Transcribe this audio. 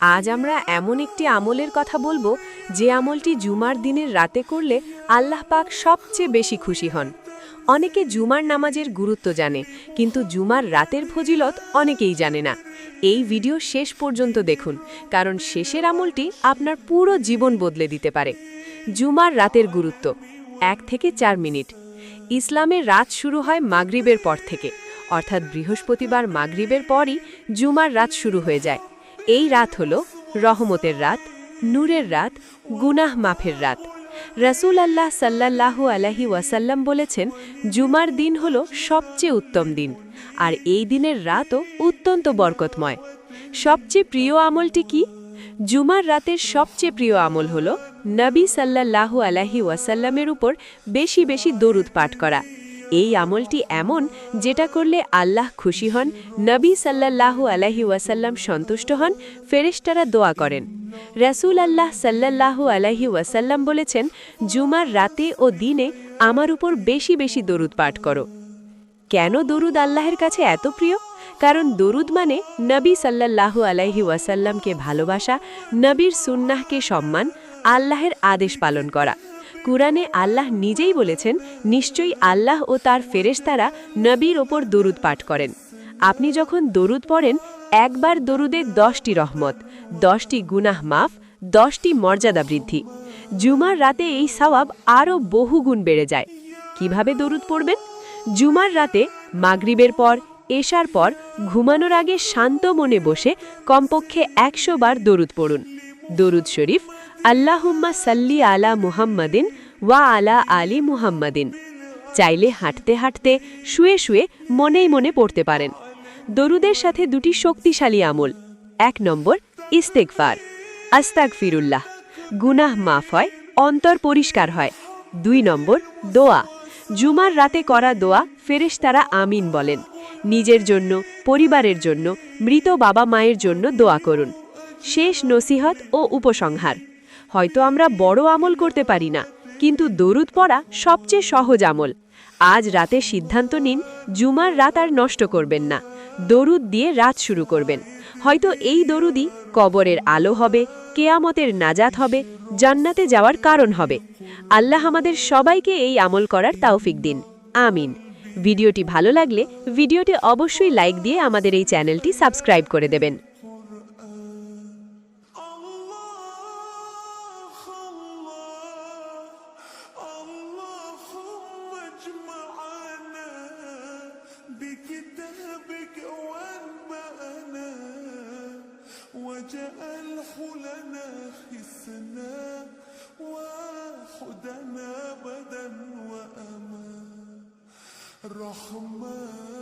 আজ আমরা এমন একটি আমলের কথা বলব যে আমলটি জুমার দিনের রাতে করলে আল্লাহ পাক সবচেয়ে বেশি খুশি হন। অনেকে জুমার নামাজের গুরুত্ব জানে, কিন্তু জুমার রাতের ফজিলত অনেকেই জানে না। এই ভিডিও শেষ পর্যন্ত দেখুন, কারণ শেষের আমলটি আপনার পুরো জীবন বদলে দিতে পারে। জুমার রাতের গুরুত্ব, এক থেকে চার মিনিট। ইসলামের রাত শুরু হয় মাগরিবের পর থেকে, অর্থাৎ বৃহস্পতিবার মাগরিবের পরই জুমার রাত শুরু হয়ে যায়। এই রাত হল রহমতের রাত, নূরের রাত, গুনাহ মাফের রাত। রসুল আল্লাহ সাল্লাল্লাহু আলাহি ওয়াসাল্লাম বলেছেন, জুমার দিন হল সবচেয়ে উত্তম দিন, আর এই দিনের রাতও অত্যন্ত বরকতময়। সবচেয়ে প্রিয় আমলটি কি? জুমার রাতের সবচেয়ে প্রিয় আমল হল নবী সাল্লাল্লাহু আলাহি ওয়াসাল্লামের উপর বেশি বেশি দরুদ পাঠ করা। এই আমলটি এমন যেটা করলে আল্লাহ খুশি হন, নবী সাল্লাল্লাহু আলাহি ওয়াসাল্লাম সন্তুষ্ট হন, ফেরেশতারা দোয়া করেন। রাসূল আল্লাহ সাল্লাল্লাহু আলাহি ওয়াসাল্লাম বলেছেন, জুমার রাতে ও দিনে আমার উপর বেশি বেশি দরুদ পাঠ করো। কেন দরুদ আল্লাহের কাছে এত প্রিয়? কারণ দরুদ মানে নবী সাল্লাল্লাহু আলাইহি ওয়াসাল্লামকে ভালোবাসা, নবীর সুন্নাহকে সম্মান, আল্লাহের আদেশ পালন করা। কুরআনে আল্লাহ নিজেই বলেছেন, নিশ্চয়ই আল্লাহ ও তার ফেরেশতারা নবীর ওপর দরুদ পাঠ করেন। আপনি যখন দরুদ পড়েন, একবার দরুদে দশটি রহমত, দশটি গুনাহ মাফ, দশটি মর্যাদা বৃদ্ধি। জুমার রাতে এই সওয়াব আরও বহুগুণ বেড়ে যায়। কীভাবে দরুদ পড়বেন? জুমার রাতে মাগরিবের পর, এশার পর, ঘুমানোর আগে শান্ত মনে বসে কমপক্ষে একশো বার দরুদ পড়ুন। দরুদ শরীফ আল্লাহুম্মা সাল্লি আলা মুহাম্মাদিন ওয়া আলা আলী মুহাম্মাদিন। চাইলে হাঁটতে হাঁটতে, শুয়ে শুয়ে মনেই মনে পড়তে পারেন। দরুদের সাথে দুটি শক্তিশালী আমল। এক নম্বর ইস্তেকফার আস্তাক ফিরুল্লাহ গুনাহ মাফ হয়, অন্তর পরিষ্কার হয়। দুই নম্বর, দোয়া। জুমার রাতে করা দোয়া ফেরেশতারা আমিন বলেন। নিজের জন্য, পরিবারের জন্য, মৃত বাবা মায়ের জন্য দোয়া করুন। শেষ নসিহত ও উপসংহার। হয়তো আমরা বড় আমল করতে পারি না, কিন্তু দরুদ পড়া সবচেয়ে সহজ আমল। আজ রাতে সিদ্ধান্ত নিন জুমার রাত আর নষ্ট করবেন না, দরুদ দিয়ে রাত শুরু করবেন। হয়তো এই দরুদই কবরের আলো হবে, কেয়ামতের নাজাত হবে, জান্নাতে যাওয়ার কারণ হবে। আল্লাহ আমাদের সবাইকে এই আমল করার তাওফিক দিন। আমিন। ভিডিওটি ভালো লাগলে ভিডিওটি অবশ্যই লাইক দিয়ে আমাদের এই চ্যানেলটি সাবস্ক্রাইব করে দেবেন। بكتابك وانبأنا واجعل حلنا حسنا وحدنا بدا وأمان رحمن